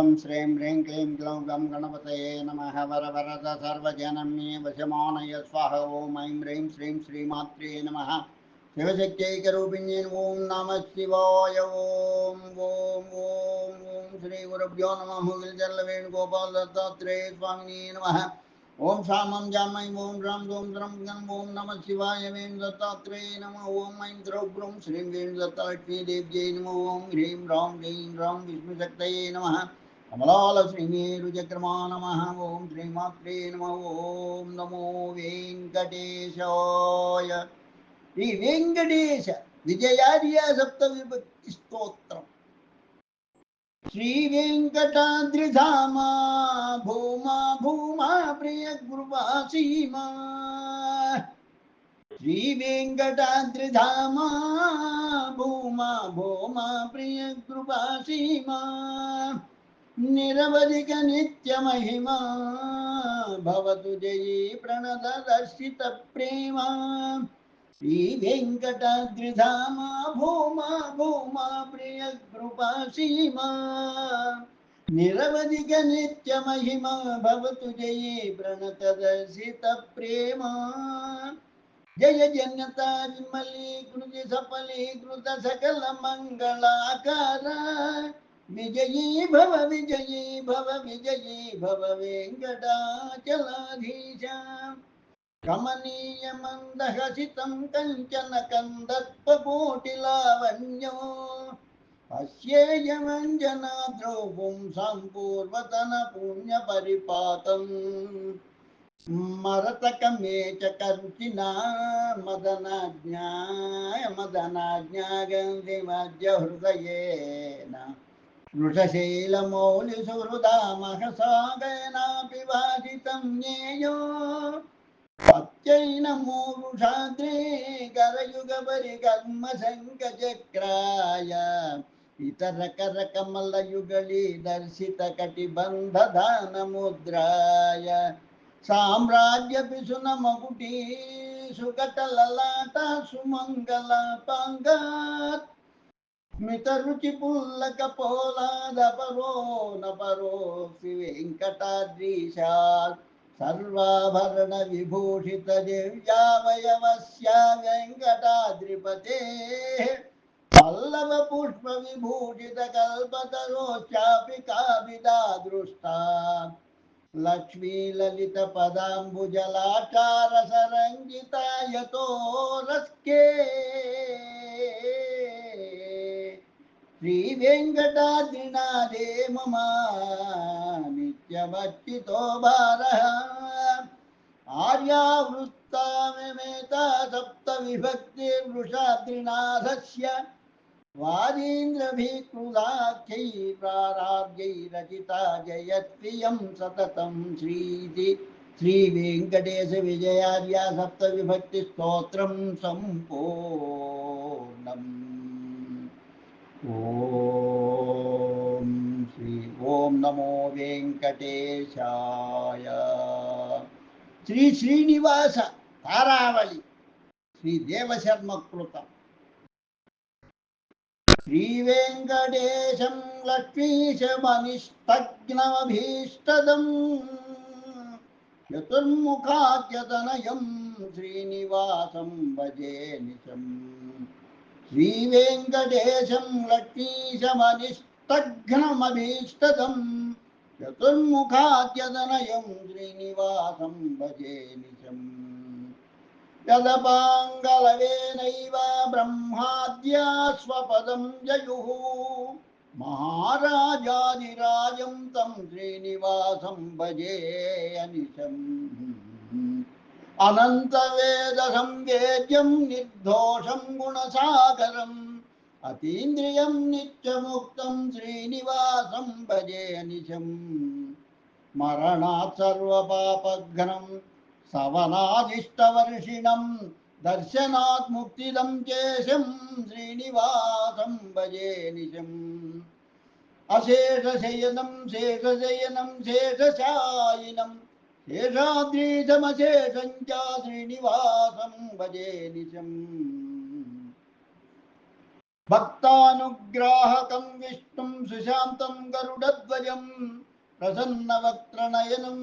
श्री श्रीं ह्रीं क्लीं ग्लौं गं गणपतये नमः। वरवरद सर्वजनम्ये वशमानय स्वाह ॐ ऐं ह्रीं श्रीं श्रीमात्रे नमः। शिवशक्त्यैकरूपिण्ये ॐ नमः शिवाय। ॐ ॐ ॐ ॐ श्रीगुरुभ्यो नमः। मुगिलचर्लवेणुगोपालदत्तात्रेय स्वामिने नमः। ॐ सामं जामै ॐ रां ॐ द्रं गं ॐ नमः शिवाय। वेणुदत्तात्रेय नमः। ॐ ऐं द्रौग्रं श्रीं वेणुदत्तालक्ष्मीदेव्यै नमो। ॐ ह्रीं रां ह्रीं रां विष्णुशक्तये नमः। कमलाल कमलालसिंहेरुचक्रमा नमः ॐ श्रीमात्रे नमः ॐ नमो वेङ्कटेशाय। श्रीवेङ्कटेश विजयार्य सप्तविभक्तिस्तोत्रम्। श्रीवेङ्कटाद्रिधामा भूमा भूमा प्रियगुरुवासीमा श्रीवेङ्कटाद्रिधामा भूमा भूमा प्रियगुरुवासीमा నిరవధిక నిత్య మహిమా. భవతు జయీ ప్రణత దర్శిత ప్రేమ. శ్రీ వెంకటాద్రిధామ భూమా భూమా ప్రియ కృపా సీమా. నిరవధిక నిత్య మహిమా భవతు జయే ప్రణత దర్శిత ప్రేమ. జయ జనత విమలీకృత సఫలీకృత సకల మంగళాకార. विजयी भव विजयी भव विजयी भव वेङ्कटाचलाधीश कमनीयमन्दहसितं कञ्चन कन्दर्पकोटिलावण्यो अस्येयमञ्जना द्रौपुं सम्पूर्वतनपुण्यपरिपातम् मरतकमे च कर्चिना मदनाज्ञा मदनाज्ञा गन्धिमद्य हृदयेन మధ్య హృదయేన వృషశైలమౌలి సుహృదామహసాగయనాపి వాదితం జ్ఞేయో అత్యైనమూరుషాద్రే కరయుగ పరికర్మ శంఖచక్రాయ ఇతర కర కమల యుగళి దర్శిత కటిబంధదాన ముద్రాయ సామ్రాజ్య పిసున మకుటి సుకట సుమంగళ పంగాత్ స్మిత రుచి పుల్లక పోలాద పరో నపరో శ్రీ వెంకటాద్రీశాల్ సర్వాభరణ విభూషిత దివ్యావయవస్య వెంకటాద్రిపతే పల్లవ పుష్ప విభూషిత కల్పతరోశ్చాపి కావిదా దృష్టా లక్ష్మీ లలిత పదాంబుజలాచార సరంజితాయతో రస్కే श्री श्रीवेङ्कटाद्रिनादे मम नित्यमच्युतो भारः आर्यावृत्तामेता सप्तविभक्तिर्वृषाद्रिनाथस्य। वादीन्द्रभिकृदाख्यै प्राराब्ध्यै रचिता जयत्रियं सततं श्रीति। श्रीवेङ्कटेशविजयार्या सप्तविभक्तिस्तोत्रं सम्पूर्णम्। శ్రీ వెంకటేశ విజయార్య సప్త విభక్తి ఓం శ్రీ ఓం నమో వెంకటేశాయ. శ్రీ శ్రీనివాస తారావళి శ్రీ దేవశర్మ కృతం. శ్రీ వెంకటేశం లక్ష్మీశమనిష్టగ్నమభీష్టదం చతుర్ముఖాద్యతనయం శ్రీనివాసం భజే నిశం. శ్రీవేంకటేశం లక్ష్మీశమనిష్టఘ్నమభీష్టదం చతుర్ముఖాద్యతనయం శ్రీనివాసం భజే నిజం. గదపాంగలవేనైవ బ్రహ్మాద్యా స్వపదం జయుః. మహారాజాదిరాజం తం శ్రీనివాసం భజే అనిశం అనంతవేద సంవేద్యం నిర్దోషం గుణసాగరం అతీంద్రియం నిత్యముక్తం శ్రీనివాసం భజే అనిశం మరణాత్ సర్వపాపఘ్నం సవనాదిష్టవర్షిణం దర్శనాత్ ముక్తిదం చేశం శ్రీనివాసం భజే నిజం అశేషశయనం శేషశయనం శేషశాయినం శేషాద్రీశమశేషం చ శ్రీనివాసం భజే నిజం. భక్తానుగ్రాహకం విష్ణుం సుశాంతం గరుడధ్వజం ప్రసన్నవక్త్రనయనం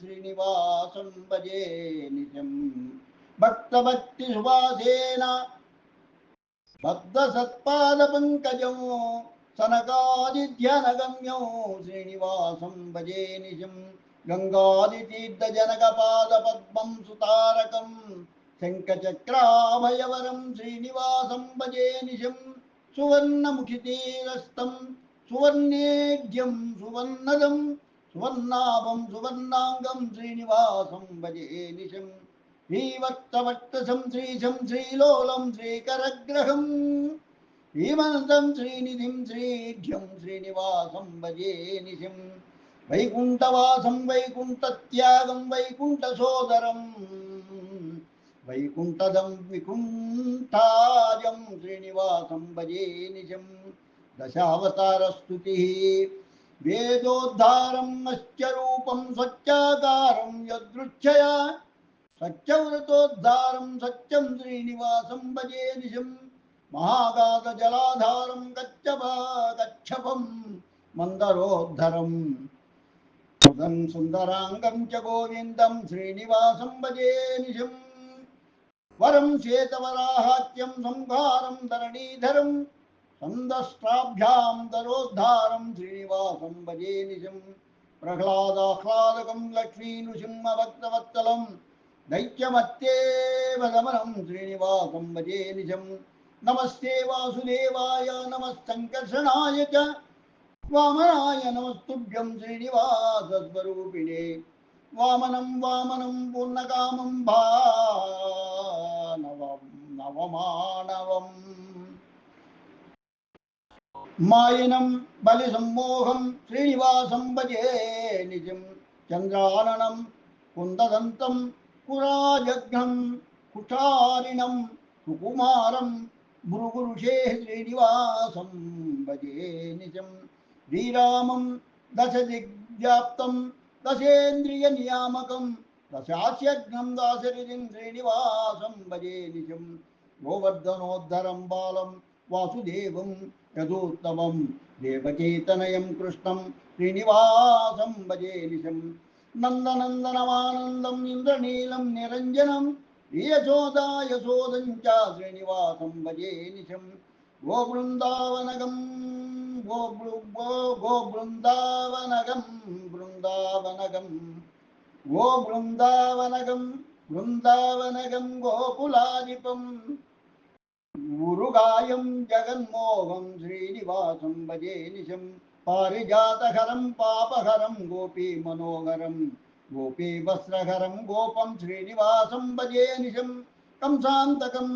శ్రీనివాసం భజే నిజం. భక్తభక్తి సుభాసేన బద్ధ సత్పాద పంకజం సనకాదిధ్యనగమ్యం శ్రీనివాసం భజే నిజం గంగాదితీర్థజనకపాద పద్మం సుతారకం శంఖచక్రాభయవరం శ్రీనివాసం భజే నిశం సువర్ణముఖితీరస్తం సువర్ణేజ్యం సువర్ణదం సువర్ణాభం సువర్ణాంగం శ్రీనివాసం భజే నిశం శ్రీవక్తవక్తసం శ్రీశం శ్రీలోలం శ్రీకరగ్రహం వైకుంఠవాసం వైకుంఠ త్యాగం వైకుంఠ సోదరం వైకుంఠదం వికుంఠాజం శ్రీనివాసం భజే నిజం దశావతారస్తుతి వేదోద్ధారం అశ్చరూపం స్వచ్చాకారం యదృచ్ఛయా సత్యవ్రతోద్ధారం సత్యం శ్రీనివాసం భజే నిజం మహాగాధ జలాధారం గచ్చభా గచ్చపం మందరోద్ధరం. సుదం సుందరాంగం చ గోవిందం శ్రీనివాసం భజే నిశం వరం శ్వేతవరాహాత్యం సంహారం ధరణీధరం సందష్టాభ్యాం దరోద్ధారం శ్రీనివాసం భజే నిశం ప్రహ్లాదాహ్లాదకం లక్ష్మీనుసింహభక్తవత్సలం దైత్యమత్యేవ దమనం శ్రీనివాసం భజే నిశం నమస్తే వాసుదేవాయ నమస్సంకర్షణాయ చ వామనాయనమస్తుభ్యం శ్రీనివాసస్వరూపిణే. వామనం వామనం పూర్ణకామం భానవం నవమానవం. మాయనం బలి సమ్మోహం శ్రీనివాసం భజే నిజం. చంద్రాననం కుందదంతం పురాజఘ్నం కుటారిణం సుకుమారం భృగురుషే శ్రీనివాసం భజే నిజం. శ్రీరామం దశ దిగ్వ్యాప్తం దశేంద్రియ నియామకం దశాస్యఘ్నం దాశరిజిం శ్రీనివాసం భజే నిజం గోవర్ధనోద్ధరం బాలం వాసుదేవం యథోత్తమం దేవచేతనయం కృష్ణం శ్రీనివాసం భజే నిశం నందనందనమానందం ఇంద్రనీలం నిరంజనం యశోదా యశోదం చ శ్రీనివాసం భజే నిశం గోవృందావనగం गो गो गो बृन्दावनगं बृन्दावनगं गो बृन्दावनगं बृन्दावनगं गोकुलादिपं मुरुगायं जगन्मोहं श्रीनिवासं भजे निशं पारिजातहरं पापहरं गोपीमनोहरं गोपीवस्त्रहरं गोपं श्रीनिवासं भजे निशं। कंसान्तकं,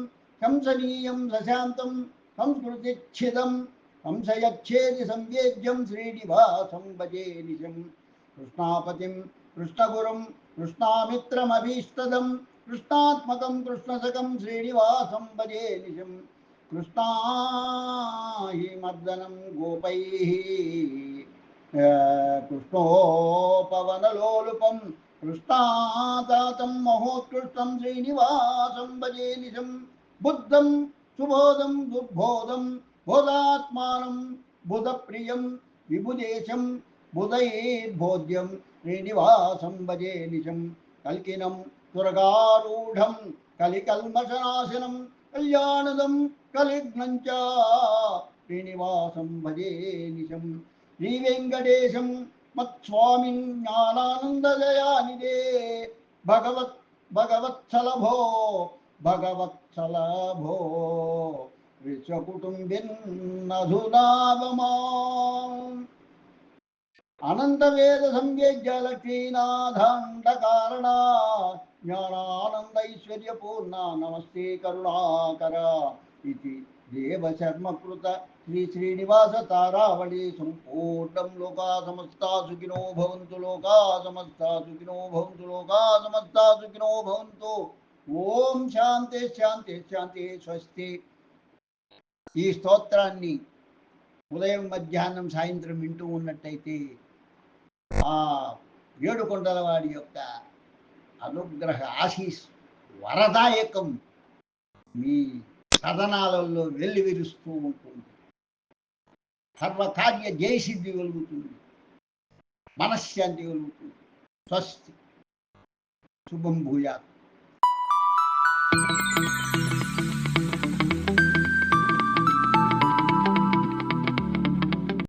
कंसनीयं सशान्तं संस्कृतिच्छिदं संशयच्छेदि संवेद्यं श्रीनिवासं भजे निशं कृष्णापतिं, कृष्णगुरुं, कृष्णामित्रमभीष्टदं, कृष्णात्मकं कृष्णसकं श्रीनिवासं भजे निशं कृष्णाहि मर्दनं गोपैः कृष्णोपवनलोलुपं, कृष्णादातं महोत्कृष्टं श्रीनिवासं भजे निशं बुद्धं, सुबोधं, दुर्बोधं నిశం బుద్ధం సుబోధం దుర్బోధం బోధాత్మానం బుధప్రియం విభుదేశం బుధైర్బోధ్యం శ్రీనివాసం భజే నిశం కల్కినం దుర్గారూఢం కలికల్మషనాశనం కళ్యాణదం కలిఘ్నం చ శ్రీనివాసం భజే నిశం శ్రీవెంకటేశం మత్స్వామిన్ జ్ఞానానందదయానిదే భగవత్ భగవత్సలభో భగవత్సలభో విశ్వకుటుంబిన్నధునావమా అనంతవేద సంవేద్య లక్ష్మీనాథాండకారణ జ్ఞానానందైశ్వర్యపూర్ణ నమస్తే కరుణాకర ఇది దేవశర్మకృత శ్రీ శ్రీనివాస తారావళి సంపూర్ణం లోకా సమస్తా సుఖినో భవంతు లోకా సమస్తా సుఖినో భవంతు లోకా సమస్తా సుఖినో భవంతు ఓం శాంతి శాంతి శాంతి స్వస్తి ఈ స్తోత్రాన్ని ఉదయం మధ్యాహ్నం సాయంత్రం వింటూ ఉన్నట్టయితే ఆ ఏడుకొండల వాడి యొక్క అనుగ్రహ ఆశీస్ వరదాయకం మీ సదనాలలో వెల్లివిరుస్తూ ఉంటుంది. సర్వకార్య జయసిద్ధి కలుగుతుంది. మనశ్శాంతి కలుగుతుంది. స్వస్తి. శుభం భూయాత్.